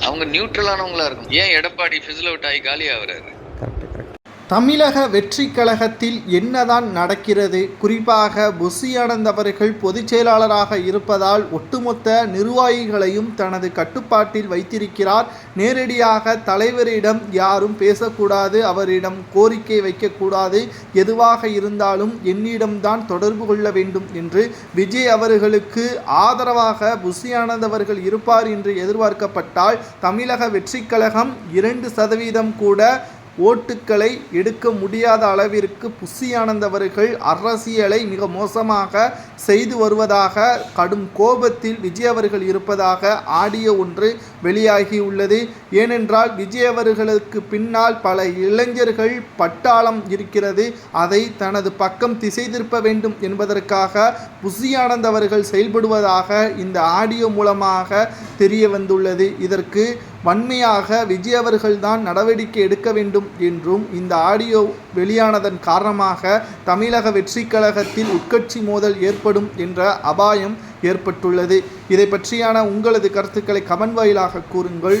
அவங்க நியூட்ரலானவங்களா இருக்கும் ஏன் எடப்பாடி ஃபிசில் அவுட் ஆகி காலி ஆகுறாரு தமிழக வெற்றி கழகத்தில் என்னதான் நடக்கிறது? குறிப்பாக புஷி ஆனந்த் அவர்கள் பொதுச் செயலாளராக இருப்பதால் ஒட்டுமொத்த நிர்வாகிகளையும் தனது கட்டுப்பாட்டில் வைத்திருக்கிறார். நேரடியாக தலைவரிடம் யாரும் பேசக்கூடாது அவரிடம் கோரிக்கை வைக்கக்கூடாது. எதுவாக இருந்தாலும் என்னிடம்தான் தொடர்பு கொள்ள வேண்டும் என்று விஜய் அவர்களுக்கு ஆதரவாக புஷி ஆனந்த் அவர்கள் இருப்பார் என்று எதிர்பார்க்கப்பட்டால் தமிழக வெற்றி கழகம் இரண்டு சதவீதம் கூட ஓட்டுக்களை எடுக்க முடியாத அளவிற்கு புஷி ஆனந்த் அவர்கள் அரசியலை மிக மோசமாக செய்து வருவதாக கடும் கோபத்தில் விஜய் அவர்கள் இருப்பதாக ஆடியோ ஒன்று வெளியாகியுள்ளது. ஏனென்றால் விஜய் அவர்களுக்கு பின்னால் பல இளைஞர்கள் பட்டாளம் இருக்கிறது. அதை தனது பக்கம் திசை திருப்ப வேண்டும் என்பதற்காக புஷி ஆனந்த் அவர்கள் செயல்படுவதாக இந்த ஆடியோ மூலமாக தெரிய வந்துள்ளது. இதற்கு வன்மையாக விஜய் அவர்கள்தான் நடவடிக்கை எடுக்க வேண்டும் என்றும் இந்த ஆடியோ வெளியானதன் காரணமாக தமிழக வெற்றி கழகத்தில் உட்கட்சி மோதல் ஏற்படும் என்ற அபாயம் ஏற்பட்டுள்ளது. இதை பற்றியான உங்களது கருத்துக்களை கமெண்ட் வாயிலாக கூறுங்கள்.